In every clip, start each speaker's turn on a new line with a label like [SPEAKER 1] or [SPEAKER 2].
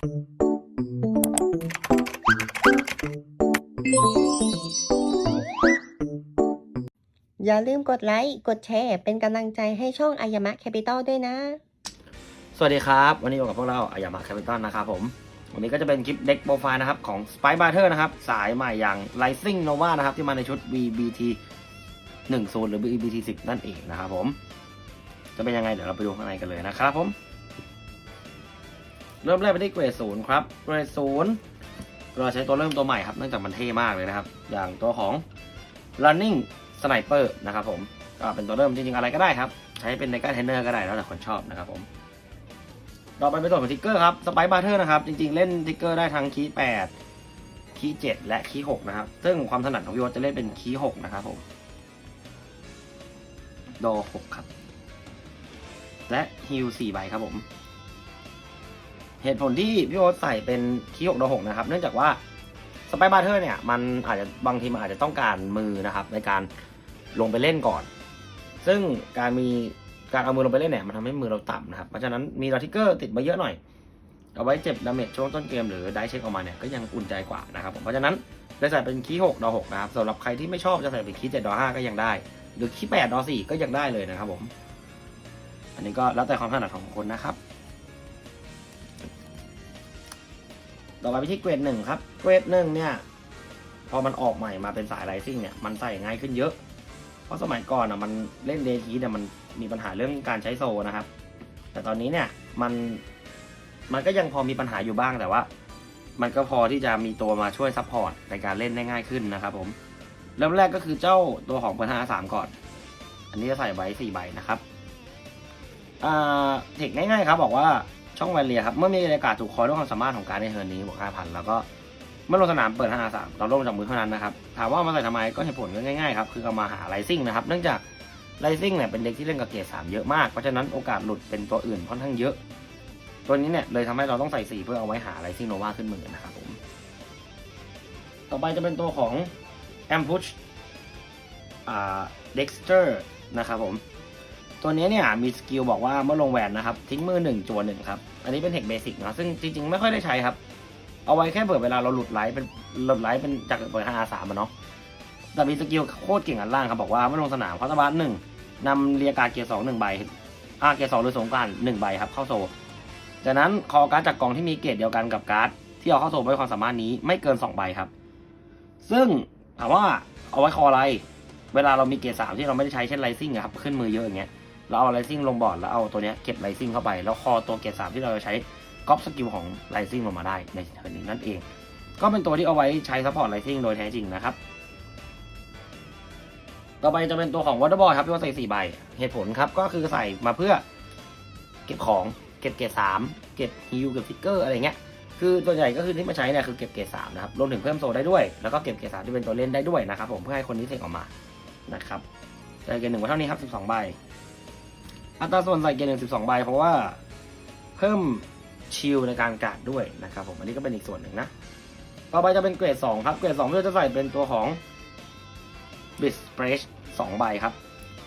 [SPEAKER 1] อย่าลืมกดไลค์ กดแชร์ เป็นกำลังใจให้ช่องอายามะแคปิตอลด้วยนะ
[SPEAKER 2] สวัสดีครับ วันนี้อยู่กับพวกเราอายามาแคปิตอลนะครับผม วันนี้ก็จะเป็นคลิปเด็กโปรไฟล์นะครับ ของ Spy b a r t e r นะครับ สายใหม่อย่าง Rising Nova นะครับ ที่มาในชุด VBT 10หรือ VBT 10นั่นเองนะครับผม จะเป็นยังไงเดี๋ยวเราไปดูข้างในกันเลยนะครับผม เริ่มแรกไปที่เกรดศูนย์ครับ เกรดศูนย์เราใช้ตัวเริ่มตัวใหม่ครับเนื่องจากมันเท่มากเลยนะครับ อย่างตัวของ running sniper นะครับผมก็เป็นตัวเริ่มจริงๆอะไรก็ได้ครับ ใช้เป็นในการเทนเนอร์ก็ได้แล้วแต่คนชอบนะครับผมต่อไปเป็นส่วของทิกเกอร์ครับสไปบาร์เทอร์นะครับ จริงๆ เล่นทิกเกอร์ได้ทั้งคีย์8คีย์7และคีย์6นะครับ ซึ่งความถนัดของพี่โอ๊จะเล่นเป็นคีย์6นะครับผมโด6ครับ และฮิล4ใบครับผม เหตุผลที่พี่โอ๊ตใส่เป็นคีย์6โด6นะครับ เนื่องจากว่าสไปบาร์เทอร์เนี่ยมันอาจจะบางทีมันอาจจะต้องการมือนะครับ ในการลงไปเล่นก่อน ซึ่งการมีการเอามือลงไปเล่นเนี่ยมันทำให้มือเราต่ำนะครับ เพราะฉะนั้นมีดอทิกเกอร์ติดมาเยอะหน่อย เอาไว้เจ็บดาเมจช่วงต้นเกมหรือได้เช็คออกมาเนี่ยก็ยังอุ่นใจกว่านะครับผมเพราะฉะนั้นเลยใส่เป็นคีย์6ดอ6นะครับสำหรับใครที่ไม่ชอบจะใส่เป็นคีย์7ดดอ5ก็ยังได้ หรือคีย์8ดอ4ก็ยังได้เลยนะครับผม อันนี้ก็แล้วแต่ความถนัดของคนนะครับ ต่อไปไปที่เกรดหนึ่งครับ เกรดหนึ่งเนี่ย พอมันออกใหม่มาเป็นสายไรซิ่งเนี่ย มันใส่ง่ายขึ้นเยอะ เพราะสมัยก่อนอะมันเล่นเดทีเนี่ยมันมีปัญหาเรื่องการใช้โซนะครับ แต่ตอนนี้เนี่ยมันมันก็ยังพอมีปัญหาอยู่บ้างแต่ว่า มันก็พอที่จะมีตัวมาช่วยซัพพอร์ตในการเล่นได้ง่ายขึ้นนะครับผม เริ่มแรกก็คือเจ้าตัวของเบอร์ห้าสามก่อน อันนี้จะใส่ใบสี่ใบนะครับอ่าเทคง่ายๆครับบอกว่า ช่องแวนเลียครับ เมื่อมีอากาศถูกคอยด้วยความสามารถของการในเฮิร์นนี้บวกห้าพันแล้วก็เมื่อลงสนามเปิด5 3เราลงจากมือเท่านั้นนะครับ ถามว่ามาใส่ทำไมก็เหตุผลก็ง่ายๆครับ คือเอามาหาไลซิ่งนะครับ เนื่องจากไลซิ่งเนี่ยเป็นเด็กที่เล่นกับเกียร์สามเยอะมาก เพราะฉะนั้นโอกาสหลุดเป็นตัวอื่นค่อนข้างเยอะ ตัวนี้เนี่ยเลยทำให้เราต้องใส่สีเพื่อเอาไว้หาไลซิ่งโนวาขึ้นมือนะครับผม ต่อไปจะเป็นตัวของ a m p u s h อ่า Dexter นะครับผม ตัวนี้เนี่ยมีสกิลบอกว่าเมื่อลงแหวนนะครับ ทิ้งมือหนึ่งจัวหนึ่งครับ อันนี้เป็นเทคเบสิกนะซึ่งจริงๆ ไม่ค่อยได้ใช้ครับ เอาไว้แค่เปิดเวลาเราหลุดไลฟ์เป็นหลุดไลฟ์เป็นจากเปิดห้าอาสามอะเนาะแต่มีสกิลโคตรเก่งอันล่างครับบอกว่าเมื่อลงสนามคอร์ตบาร์หนึ่งนำเรียการเกียร์สองหนึ่งใบอาเกียร์สองหรือสงการหนึ่งใบครับเข้าโซจากนั้นคอการ์ดจากกองที่มีเกรดเดียวกันกับการ์ดที่เอาเข้าโซด้วยความสามารถนี้ไม่เกินสองใบครับ ซึ่งถามว่าเอาไว้คออะไร เวลาเรามีเกรดสามที่เราไม่ได้ใช้เช่นไลซิ่งครับขึ้นมือเยอะอย่างเงี้ย เราเอาไลซิ่งลงบอร์ดแล้วเอาตัวเนี้ยเก็บไลซิ่งเข้าไป แล้วคอตัวเกรดสามที่เราจะใช้ก๊อปสกิลของไ i ซิ่งลงมาได้ในเทอร์นี้นั่นเอง ก็เป็นตัวที่เอาไว้ใช้ซัพพอร์ตไ i ซิ่งโดยแท้จริงนะครับ ต่อไปจะเป็นตัวของวอเตอร์บอยครับที่ว่าใส่สี่ใบ เหตุผลครับก็คือใส่มาเพื่อเก็บของเก็บเกรดสามเก็บฮิวเก็บฟิกเกอร์อะไรเงี้ยคือตัวใหญ่ก็คือที่มาใช้เนี่ยคือเก็บเกรดสามนะครับรวมถึงเพิ่มโซได้ด้วย แล้วก็เก็บเกรดสามที่เป็นตัวเล่นได้ด้วยนะครับผมเพื่อให้คนนี้เทคออกมานะครับใส่เกรดหนึ่งไว้เท่านี้ครับสิบสองใบ อัตราส่วนใส่เกรดหนึ่งสิบสองใบเพราะว่าเพิ่มชิลในการกาดด้วยนะครับผมอันนี้ก็เป็นอีกส่วนหนึ่งนะ ต่อไปจะเป็นเกรด2ครับ เกรด2ที่เราจะใส่เป็นตัวของ b i t s p r e s h 2ใบครับ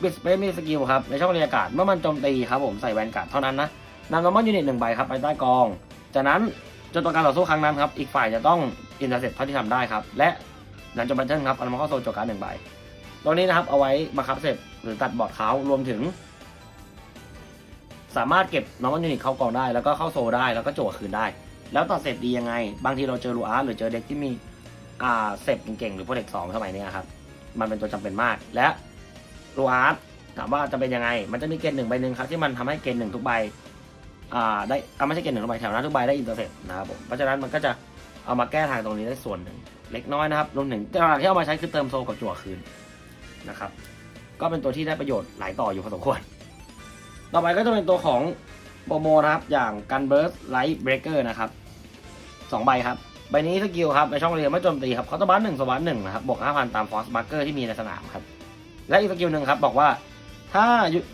[SPEAKER 2] b i t s p r e s h มีสกิลครับ ในช่องเรียกการ์ดเมื่อมันโจมตีครับผมใส่แวนการ์ดเท่านั้นนะนำนอร์มอนยูนิตหนึ่งใบครับไปใต้กอง จากนั้นจนตัวการต่อสู้ครั้งนั้นครับ อีกฝ่ายจะต้องอินเตอร์เซ็ตเท่าที่ทำได้ครับ และหลังจบแบทเทิลครับเอามาเข้าโซนจบการหนึ่งใบตัวนี้นะครับเอาไว้บังคับเสร็จหรือตัดบอร์ดเขารวมถึง สามารถเก็บน้องมันยูนิตเข้ากองได้ แล้วก็เข้าโซได้แล้วก็โจวคืนได้ แล้วตัดเสร็จดียังไง บางทีเราเจอลูอาร์หรือเจอเด็กที่มีอ่าเสร็จเก่งๆหรือโปรเทคสองสมัยเนี้ยครับมันเป็นตัวจำเป็นมากและลูอาร์ถามว่าจะเป็นยังไง มันจะมีเกณฑ์หนึ่งใบหนึ่งครับที่มันทำให้เกณฑ์หนึ่งทุกใบอ่าได้อ่าไม่ใช่เกณฑ์หนึ่งทุกใบแถวหน้าทุกใบได้อินเตอร์เซ็ตนะครับผมเพราะฉะนั้นมันก็จะเอามาแก้ทางตรงนี้ได้ส่วนหนึ่งเล็กน้อยนะครับรวมถึงแต่หลักที่เอามาใช้คือเติมโซกับจั่วคืนนะครับก็เป็นตัวที่ได้ประโยชน์หลายต่ออยู่พอสมควร ต่อไปก็จะเป็นตัวของโปรโมนะครับอย่างกันเบิร์สไลท์เบรกเกอร์นะครับสองใบครับใบนี้สกิลครับในช่องเรียนไม่โจมตีครับเขาตบัสหนึ่งสวัสดหนึ่งนะครับบวกห้าพันตามฟอสมาร์เกอร์ที่มีในสนามครับ และอีกสกิลหนึ่งครับบอกว่าถ้า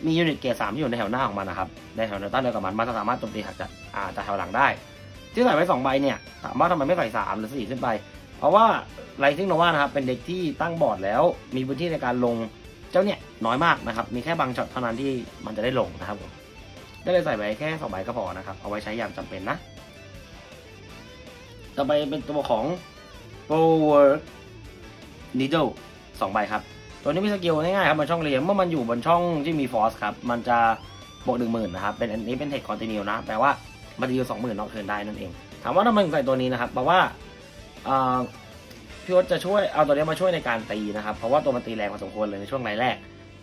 [SPEAKER 2] มียูนิตเกรดสามที่อยู่ในแถวหน้าของมันนะครับในแถวหน้าตั้งเดียวกับมันมันจะสามารถโจมตีหักจากอ่าจากแถวหลังได้ ที่ใส่ไว้สองใบเนี่ยถามว่าทำไมไม่ใส่สามหรือสี่ขึ้นไป เพราะว่าไลซิ่งโนวานะครับเป็นเด็กที่ตั้งบอร์ดแล้วมีพื้นที่ในการลง เจ้าเนี่ยน้อยมากนะครับ มีแค่บางช็อตเท่านั้นที่มันจะได้ลงนะครับผมก็เลยใส่ไว้แค่สองใบก็พอนะครับ เอาไว้ใช้ยามจำเป็นนะ ต่อไปเป็นตัวของ power needle สองใบครับ ตัวนี้มีสกิลง่ายๆครับมันช่องเรียงเมื่อมันอยู่บนช่องที่มีฟอสครับ มันจะบวกหนึ่งหมื่นนะครับ เป็นอันนี้เป็นเทคคอนติเนียนะ แปลว่ามันจะอยู่สองหมื่นนอกเทินได้นั่นเอง ถามว่าทำไมถึงใส่ตัวนี้นะครับแปลว่าอ่า พี่วศจะช่วยเอาตัวนี้มาช่วยในการตีนะครับ เพราะว่าตัวมันตีแรงพอสมควรเลยในช่วงไลน์แรก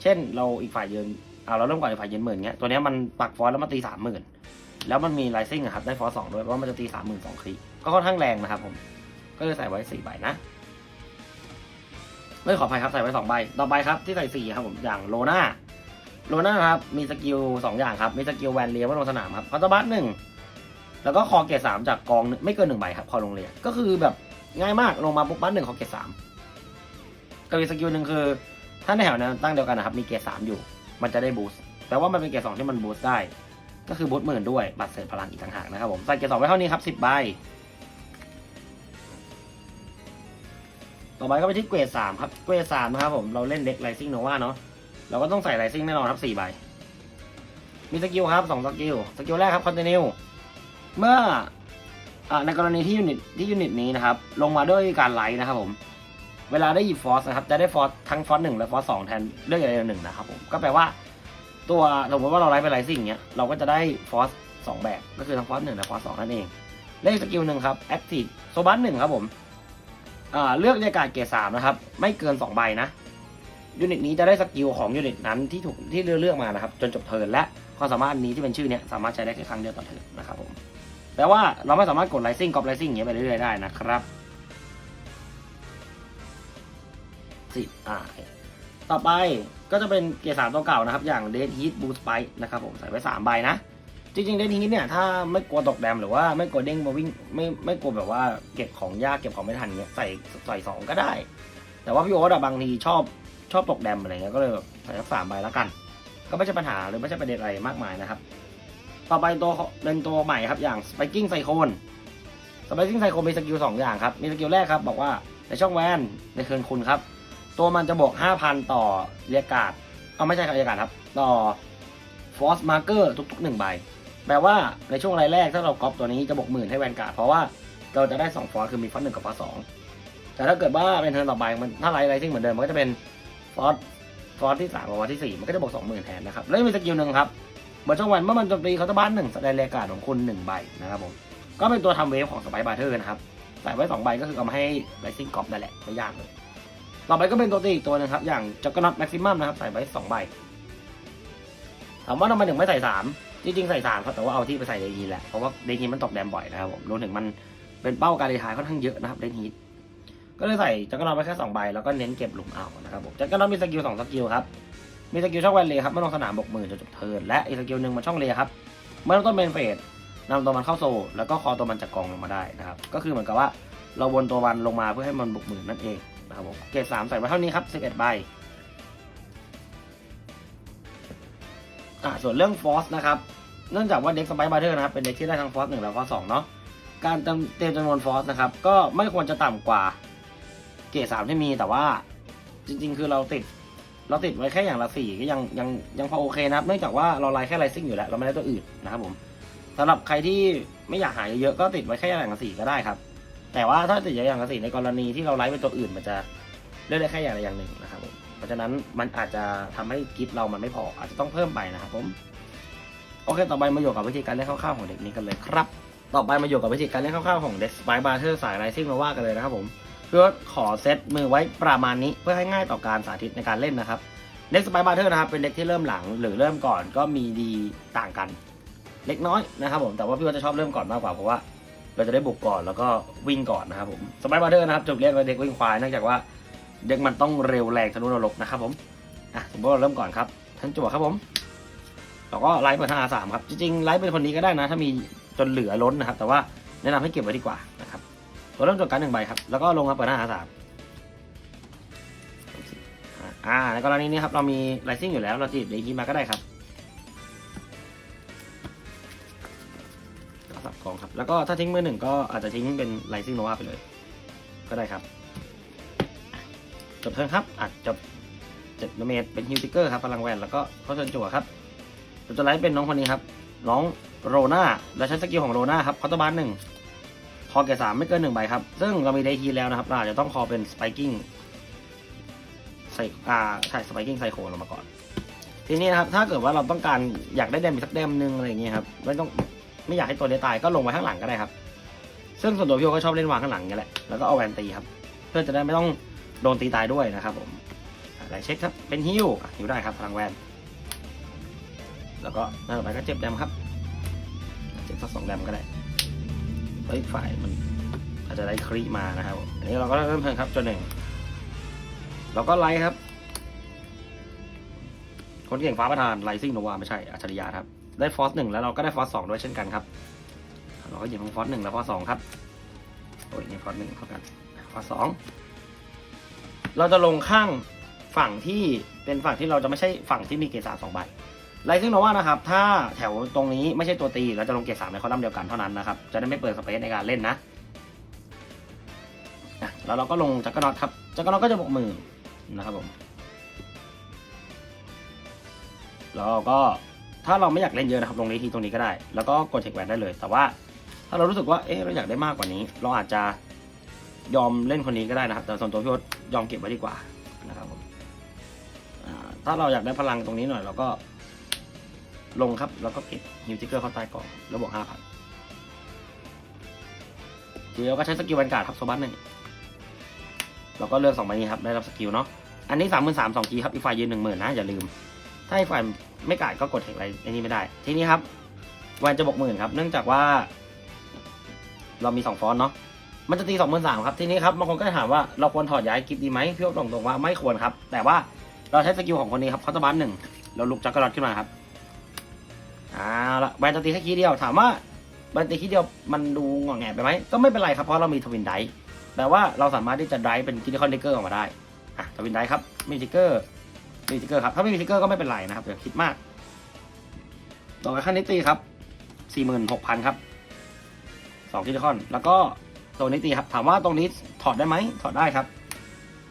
[SPEAKER 2] เช่นเราอีกฝ่ายยืนเอาเราเริ่มก่อนอีกฝ่ายยืนหมื่นเงี้ยตัวนี้มันปักฟอสแล้วมาตีสามหมื่นแล้วมันมีไลซิ่งครับได้ฟอสสองด้วยเพราะว่ามันจะตีสามหมื่นสองครีก็ค่อนข้างแรงนะครับผมก็เลยใส่ไว้สี่ใบนะไม่ขออภัยครับใส่ไว้สองใบต่อไปครับที่ใส่สี่ครับผมอย่างโลนาโลนาครับมีสกิลสองอย่างครับมีสกิลแวนเลียว่าลงสนามครับคอตบัสหนึ่งแล้วก็คอเกตสามจากกองไม่เกินหนึ่งใบครับคอลงเรียก็คือแบบ ง่ายมากลงมาปุ๊บบัสหนึ่งคอเกตสามก็มีสกิลหนึ่งคือ ถ้าในแถวแนตั้งเดียวกันนะครับ มีเกตสามอยู่ มันจะได้บูสต์แต่ว่ามันเป็นเกตสองที่มันบูสต์ได้ ก็คือบูสต์หมื่นด้วย บัตรเสริมพลังอีกต่างหากนะครับผมใส่เกตสองไว้เท่านี้ครับสิบใบต่อไปก็ไปที่เกรดสามครับ เกรดสามนะครับผม เราเล่นเด็กไ i ซิ่งโนวาเนาะ เราก็ต้องใส่ไ i ซิ่งแน่นอนครับสี่ใบ มีสกิลครับสองสกิล สกิลแรกครับคอนติเนียเมื่อ ในกรณีที่ยูนิตที่ยูนิตนี้นะครับ ลงมาด้วยการไลท์นะครับผม เวลาได้หยิบฟอสนะครับ จะได้ฟอสทั้งฟอสหนึ่งและฟอสสองแทนเลือกอย่างใดอย่างหนึ่งนะครับผม ก็แปลว่า ตัวสมมติว่าเราไลท์เป็นไ i ซิ่งเนี้ย เราก็จะได้ฟอสสองแบบ ก็คือทั้งฟอสหนึ่งและฟอสสองนั่นเอง เลขสกิลหนึ่งครับแอคทีฟโซบัสหนึ่งครับผมเลือกในการเกรดสามนะครับ ไม่เกินสองใบนะยูนิตนี้จะได้สกิลของยูนิตนั้นที่ถูกที่เลือกมานะครับ จนจบเทิร์นและความสามารถนนี้ที่เป็นชื่อเนี้ยสามารถใช้ได้แค่ครั้งเดียวต่อเทิร์นนะครับผม แปลว่าเราไม่สามารถกดไลซิ่งกอบไลซิ่งอย่างเงี้ยไปเรื่อยๆได้นะครับสิอ่าต่อไปก็จะเป็นเกรดสามตัวเก่านะครับ อย่างเดนฮีทบูสไปนะครับผมใส่ไว้สามใบนะ จริงๆเดนฮีทเนี่ยถ้าไม่กลัวตกแดมหรือว่าไม่กลัวเด้งมาวิ่งไม่ไม่กลัวแบบว่าเก็บของยากเก็บของไม่ทันเงี้ยใส่ใส่สองก็ได้ แต่ว่าพี่โอ๊ตอะบางทีชอบชอบตกแดมอะไรเงี้ยก็เลยแบบใส่สักสามใบแล้วกัน ก็ไม่ใช่ปัญหาหรือไม่ใช่ประเด็นอะไรมากมายนะครับ ต่อไปตัวเป็นตัวใหม่ครับอย่าง Spiking Cyclone Spiking Cyclone มีสกิลสองอย่างครับ มีสกิลแรกครับ บอกว่าในช่องแวนในเคิร์นคุณครับ ตัวมันจะบวก5,000 ต่อเรียกาดเอาไม่ใช่ครับเรียกาดครับ ต่อ Force Marker ทุกๆหนึ่งใบแปลว่าในช่วงรายแรกถ้าเราก๊อปตัวนี้จะบวกหมื่นให้แวนการ์ดเพราะว่าเราจะได้สองฟอสคือมีฟอสหนึ่งกับฟอสสองแต่ถ้าเกิดว่าเป็นเทิร์นต่อไปมันถ้าไลท์ไลท์ซิ่งเหมือนเดิมมันก็จะเป็นฟอสฟอสที่สามกับฟอสที่สี่มันก็จะบวกสองหมื่นแทนนะครับแล้วมีสกิลหนึ่งครับ เมื่อช่วงวันเมื่อมันโจมตีเขาน์เตอร์บ้านหนึ่งแสดงรายการของคุณหนึ่งใบนะครับผมก็เป็นตัวทำเวฟของสไปบาร์เทอร์นะครับใส่ไว้สองใบก็คือเอามาให้ไลซิ่งก๊อปนั่นแหละไม่ยากเลยต่อไปก็เป็นตัวตีอีกตัวนึงครับ อย่างจ็อกกน็อตแม็กซิมัมนะครับใส่ไว้สองใบถามว่าทำไมถึงไม่ใส่สามจริงๆใส่สามครับแต่ว่าเอาที่ไปใส่เดนีแหละเพราะว่าเดนีมันตกแดมบ่อยนะครับผมรวมถึงมันเป็นเป้าการรีทายค่อนข้างเยอะนะครับเดนีก็เลยใส่จักรนอตไปแค่สองใบแล้วก็เน้นเก็บหลุมเอานะครับผมจักรนอตมีสกิลสองสกิลครับ มีสกิลช่องแวนเลครับเมื่อลงสนามบกหมื่นจนจบเทิร์นและอีกสกิลหนึ่งมันช่องเลครับเมื่อเริ่มต้นเป็นเฟสนำตัวมันเข้าโซแล้วก็คอตัวมันจากกองลงมาได้นะครับก็คือเหมือนกับว่าเราวนตัวมันลงมาเพื่อให้มันบกหมื่นนั่นเองนะครับผมเกรดสามใส่ไว้เท่านี้ครับสิบเอ็ดใบอ่าส่วนเรื่องฟอสนะครับเนื่องจากว่าเด็กสไปบาร์เทอร์นะครับเป็นเด็กที่ได้ทั้งฟอสหนึ่งและฟอสสองเนาะการเติมเต็มจำนวนฟอสนะครับก็ไม่ควรจะต่ำกว่าเกรดสามที่มีแต่ว่าจริง ๆ คือเราติด เราติดไว้แค่อย่างละสี่ก็ยังยังยังพอโอเคนะครับ เนื่องจากว่าเราไล่แค่ไลซิ่งอยู่แล้ว เราไม่ได้ตัวอื่นนะครับผมสำหรับใครที่ไม่อยากหายเยอะๆก็ติดไว้แค่อย่างละสี่ก็ได้ครับ แต่ว่าถ้าติดอย่างละสี่ในกรณีที่เราไลฟ์เป็นตัวอื่น มันจะเลือกได้แค่อย่างใดอย่างหนึ่งนะครับผมเพราะฉะนั้นมันอาจจะทำให้กิฟต์เรามันไม่พออาจจะต้องเพิ่มไปนะครับผมโอเค ต่อไปมาอยู่กับวิธีการเล่นคร่าวๆของเด็กนี้กันเลยครับ ต่อไปมาอยู่กับวิธีการเล่นคร่าวๆของเด็กสไปบาร์เทอร์สายไรซิ่งมาว่ากันเลยนะครับผม เพื่อขอเซตมือไว้ประมาณนี้เพื่อให้ง่ายต่อการสาธิตในการเล่นนะครับเด็กสไปบาร์เทอร์นะครับเป็นเด็กที่เริ่มหลังหรือเริ่มก่อนก็มีดีต่างกัน เล็กน้อยนะครับผมแต่ว่าพี่ว่าจะชอบเริ่มก่อนมากกว่าเพราะว่าเราจะได้บุกก่อนแล้วก็วิ่งก่อนนะครับผมสไปบาร์เทอร์นะครับจุดเรียกว่าเด็กวิ่งควายเนื่องจากว่าเด็กมันต้องเร็วแรงทะนุนรกนะครับผมอะสมมติเราเริ่มก่อนครับท่านจั่วครับผมเราก็ไลฟ์เปิดทางอาสามครับจริงๆไลฟ์เป็นคนนี้ก็ได้นะ ถ้ามีจนเหลือล้นนะครับ แต่ว่าแนะนำให้เก็บไว้ดีกว่า ตัวเริ่มจดการหนึ่งใบครับ แล้วก็ลงมาเปิดหน้าอาสามอ่า ในกรณีนี้ครับ เรามีไลซิ่งอยู่แล้ว เราจีบเดคีมาก็ได้ครับสับกองครับ แล้วก็ถ้าทิ้งมือหนึ่งก็อาจจะทิ้งเป็นไลซิ่งโนวาไปเลย ก็ได้ครับ จบเทิร์นครับอาจจบเจ็ดเมตรเป็นฮิวติกเกอร์ครับ พลังแวน แล้วก็เข้าเชิญจั่วครับเราจะไลฟ์เป็นน้องคนนี้ครับ น้องโรนาและใช้สกิลของโรนาครับคอตบาร์หนึ่ง อเกรดสามไม่เกินหนึ่งใบครับ ซึ่งเรามีเดทีแล้วนะครับเราอาจจะต้องคอเป็นสไปกิ้งใส่อ่าใช่สไปกิ้งไซโคลงมาก่อน ทีนี้นะครับถ้าเกิดว่าเราต้องการอยากได้เดมสักเดมหนึ่งอะไรอย่างเงี้ยครับไม่ต้องไม่อยากให้ตัวนี้ตายก็ลงไว้ข้างหลังก็ได้ครับ ซึ่งส่วนตัวพี่โอก็ชอบเล่นวางข้างหลังอย่างเงี้ยแหละแล้วก็เอาแวนตีครับ เพื่อจะได้ไม่ต้องโดนตีตายด้วยนะครับผมอะไรเช็คครับเป็นฮิวอะฮิวได้ครับพลังแวนแล้วก็หน้าต่อไปก็เจ็บแดมครับเจ็บสักสองแดมก็ได้ เฮ้ยฝ่ายมันอาจจะได้ครีมานะครับอันนี้เราก็เริ่มเพลินครับจนหนึ่งเราก็ไลท์ครับ คนเก่งฟ้าประธานไลซิ่งโนวาไม่ใช่อัจฉริยะครับ ได้ฟอสหนึ่งแล้วเราก็ได้ฟอสสองด้วยเช่นกันครับ เราก็หยิบของฟอสหนึ่งแล้วฟอสสองครับโอ้ยนี่ฟอสหนึ่งเท่ากันฟอสสองเราจะลงข้างฝั่งที่เป็นฝั่งที่เราจะไม่ใช่ฝั่งที่มีเกสาสองใบ ไลซิ่งโนวานะครับ ถ้าแถวตรงนี้ไม่ใช่ตัวตีเราจะลงเกรดสามในคอลัมน์เดียวกันเท่านั้นนะครับ จะได้ไม่เปิดสเปซในการเล่นนะแล้วเราก็ลงจักรนอตครับ จักรนอตก็จะบวกมือนะครับผม แล้วก็ถ้าเราไม่อยากเล่นเยอะนะครับลงนี้ทีตรงนี้ก็ได้ แล้วก็กดเทคแวนได้เลย แต่ว่าถ้าเรารู้สึกว่า เอ๊ะ เราอยากได้มากกว่านี้ เราอาจจะยอมเล่นคนนี้ก็ได้นะครับ แต่ส่วนตัวพี่โอ๊ตยอมเก็บไว้ดีกว่านะครับผมถ้าเราอยากได้พลังตรงนี้หน่อยเราก็ ลงครับ แล้วก็เก็บฮิวจิเกอร์เข้าใต้กล่องแล้วบวกห้าพันทีเราก็ใช้สกิลแวนการ์ดครับโซบัสหนึ่งเราก็เลือกสองใบนี้ครับ ได้รับสกิลเนาะ อันนี้สามหมื่นสามสองทีครับ อีกฝ่ายยืนหนึ่งหมื่นนะ อย่าลืม ถ้าอีกฝ่ายไม่กาดก็กดเทคอะไรอ้นี่ไม่ได้ ทีนี้ครับแวนจะบวกหมื่นครับ เนื่องจากว่า เรามีสองฟอนเนาะ มันจะตีสองหมื่นสามครับ ทีนี้ครับบางคนก็จะถามว่าเราควรถอดย้ายกิฟต์ดีไหมพี่โอ๊ตตรงๆว่าไม่ควรครับ แต่ว่าเราใช้สกิลของคนนี้ครับเขาจะบันหนึ่งเราลุกจักรรอดขึ้นมาครับ อาละแบนจะตีแค่คีย์เดียวถามว่าแบนตีคีย์เดียวมันดูงอแงไปไหมก็ไม่เป็นไรครับเพราะเรามีทวินไดท์แปลว่าเราสามารถที่จะไดฟ์เป็นคิดคอนทิกเกอร์ออกมาได้อะทวินไดท์ครับมีทิกเกอร์มีทิกเกอร์ครับถ้าไม่มีทิกเกอร์ก็ไม่เป็นไรนะครับอย่าคิดมาก ต่อไปขั้นนี้ตีครับสี่หมื่นหกพันครับสองคิดคอนแล้วก็ตัวนี้ตีครับถามว่าตรงนี้ถอดได้ไหมถอดได้ครับ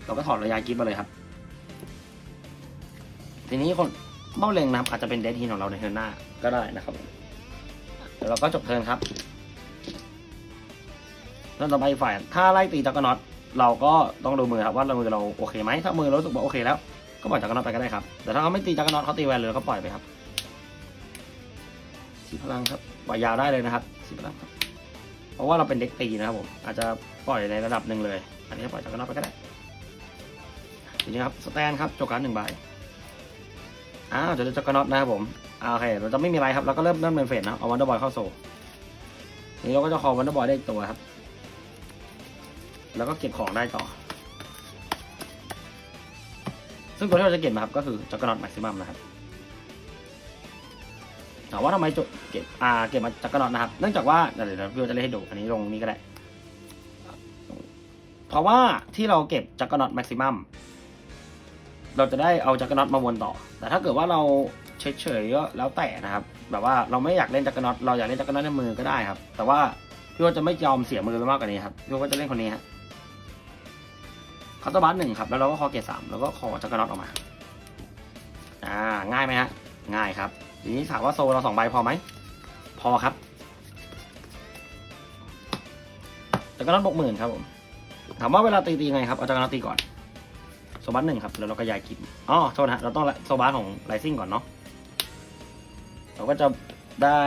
[SPEAKER 2] เราก็ถอดระยะกิฟต์มาเลยครับ ทีนี้คนเบ้าเล็งนะครับอาจจะเป็นเดททีของเราในเทิร์นหน้า ก็ได้นะครับผมเดี๋ยวเราก็จบเทิร์นครับเริ่มต่อไปฝ่ายถ้าไล่ตีจักรน็อตเราก็ต้องดูมือครับว่าเรามือเราโอเคไหมถ้ามือเรารู้สึกว่าโอเคแล้วก็ปล่อยจักรน็อตไปก็ได้ครับแต่ถ้าเขาไม่ตีจักรน็อตเขาตีแวนเลยก็ปล่อยไปครับสีพลังครับปล่อยยาวได้เลยนะครับสีพลังครับเพราะว่าเราเป็นเด็กตีนะครับผมอาจจะปล่อยในระดับหนึ่งเลย อันนี้ปล่อยจักรน็อตไปก็ได้ทีนี้ครับสแตนครับจบการดหนึ่งใบอ้าวจะได้จักรน็อตนะครับผม โอเค เราจะไม่มีอะไรครับ เราก็เริ่มเริ่มเป็นเฟสนะเอาวันเดอร์บอยเข้าโซ่นี้เราก็จะคอวันเดอร์บอยได้อีกตัวครับ แล้วก็เก็บของได้ต่อ ซึ่งตัวที่เราจะเก็บนะครับ ก็คือจักรนอตแม็กซิมัมนะครับถามว่าทำไมจุดเก็บอ่าเก็บมาจักรนอตนะครับ เนื่องจากว่าเดี๋ยวเรียวพี่อจะเล่นให้ดู อันนี้ลงนี้ก็ได้ เพราะว่าที่เราเก็บจักรนอตแม็กซิมัมเราจะได้เอาจักรนอตมาวนต่อ แต่ถ้าเกิดว่าเรา เฉยๆก็แล้วแต่นะครับ แบบว่าเราไม่อยากเล่นจักรน็อตเราอยากเล่นจักรน็อตในมือก็ได้ครับ แต่ว่าพี่ว่าจะไม่ยอมเสียมือไปมากกว่านี้ครับพี่ว่าจะเล่นคนนี้ฮะคัตเตอร์บัสหนึ่งครับแล้วเราก็คอเกตสามแล้วก็คอจักรน็อตออกมาอ่าง่ายไหมฮะง่ายครับทีนี้ถามว่าโซเราสองใบพอไหมพอครับจักรน็อตบกหมื่นครับผมถามว่าเวลาตีตีไงครับเอาจักรน็อตตีก่อนโซบัสหนึ่งครับแล้วเราก็ย้ายกิฟอ๋อโทษนะฮะเราต้องโซบัสของไ i ซิ่งก่อนเนาะ เราก็จะได้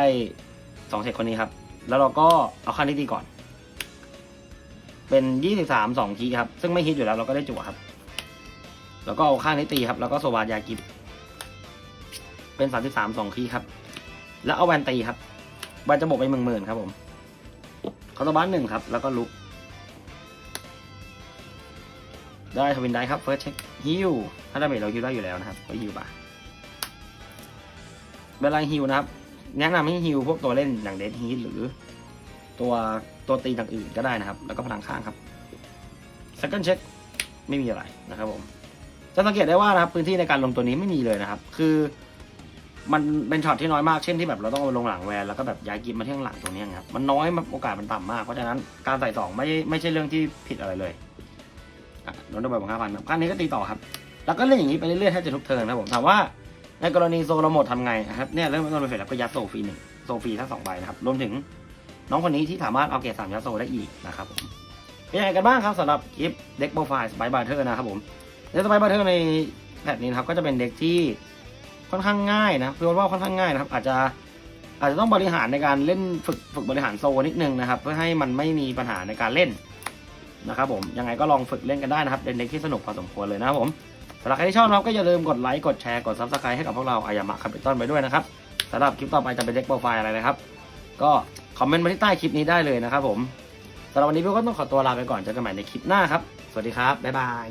[SPEAKER 2] สองเทคคนนี้ครับ แล้วเราก็เอาค่านี้ตีก่อน เป็นยี่สิบสามสองคีย์ครับ ซึ่งไม่ฮิตอยู่แล้วเราก็ได้จั่วครับ แล้วก็เอาค่างนี้ตีครับ แล้วก็โซบัสยากิฟเป็นสามสิบสามสองคีย์ครับ แล้วเอาแวนตีครับแวนจะบวกไปหมื่นหมื่นครับผมคาร์โซบัสหนึ่งครับ แล้วก็ลุก ได้ทวินได้ครับเฟิร์สเช็คฮิวถ้าดาเมจเราฮิวได้อยู่แล้วนะครับก็ฮิวไป เวลาฮิวนะครับ แนะนำให้ฮิวพวกตัวเล่นอย่างเดดฮีทหรือ ตัวตัวตีต่างอื่นก็ได้นะครับ แล้วก็พลังข้างครับ second check ไม่มีอะไรนะครับผม จะสังเกตได้ว่านะครับพื้นที่ในการลงตัวนี้ไม่มีเลยนะครับ คือ มันเป็นช็อตที่น้อยมากเช่นที่แบบเราต้องลงหลังแวนแล้วก็แบบย้ายกิฟมาที่ข้างหลังตรงนี้ครับมันน้อยมันโอกาสมันต่ำมากเพราะฉะนั้นการใส่สองไม่ไม่ใช่เรื่องที่ผิดอะไรเลยโดนระเบิดของห้าพันขั้นนี้ก็ตีต่อครับ แล้วก็เล่นอย่างนี้ไปเรื่อยๆแทบจะทุกเทิร์นนะครับผมถามว่า ในกรณีโซเราหมดทำไงครับเนี่ยเริ่มต้นไปเสร็จแล้วก็ยัดโซฟีหนึ่งโซฟีทั้งสองใบนะครับรวมถึงน้องคนนี้ที่สามารถเอาเกรดสามยัดโซได้อีกนะครับผมเป็นยังไงกันบ้างครับสำหรับคลิปเด็กโปรไฟล์สไปบาร์เทอร์นะครับผมเด็กสไปบาร์เทอร์ในแพทนี้นะครับก็จะเป็นเด็กที่ค่อนข้างง่ายนะพี่ว่าค่อนข้างง่ายนะครับ อาจจะอาจจะต้องบริหารในการเล่นฝึกฝึกบริหารโซนิดนึงนะครับ เพื่อให้มันไม่มีปัญหาในการเล่นนะครับผมยังไงก็ลองฝึกเล่นกันได้นะครับเป็นเด็กที่สนุกพอสมควรเลยนะครับผม สำหรับใครที่ชอบนะครับก็อย่าลืมกดไลค์กดแชร์กดซับสไครต์ให้กับพวกเราอายามะคาปิตอนไปด้วยนะครับสำหรับคลิปต่อไปจะเป็นเล็กโปรไฟล์อะไรนะครับ ก็คอมเมนต์มาที่ใต้คลิปนี้ได้เลยนะครับผมสำหรับวันนี้พี่ก็ต้องขอตัวลาไปก่อนเจอกันใหม่ในคลิปหน้าครับ สวัสดีครับ บ๊ายบาย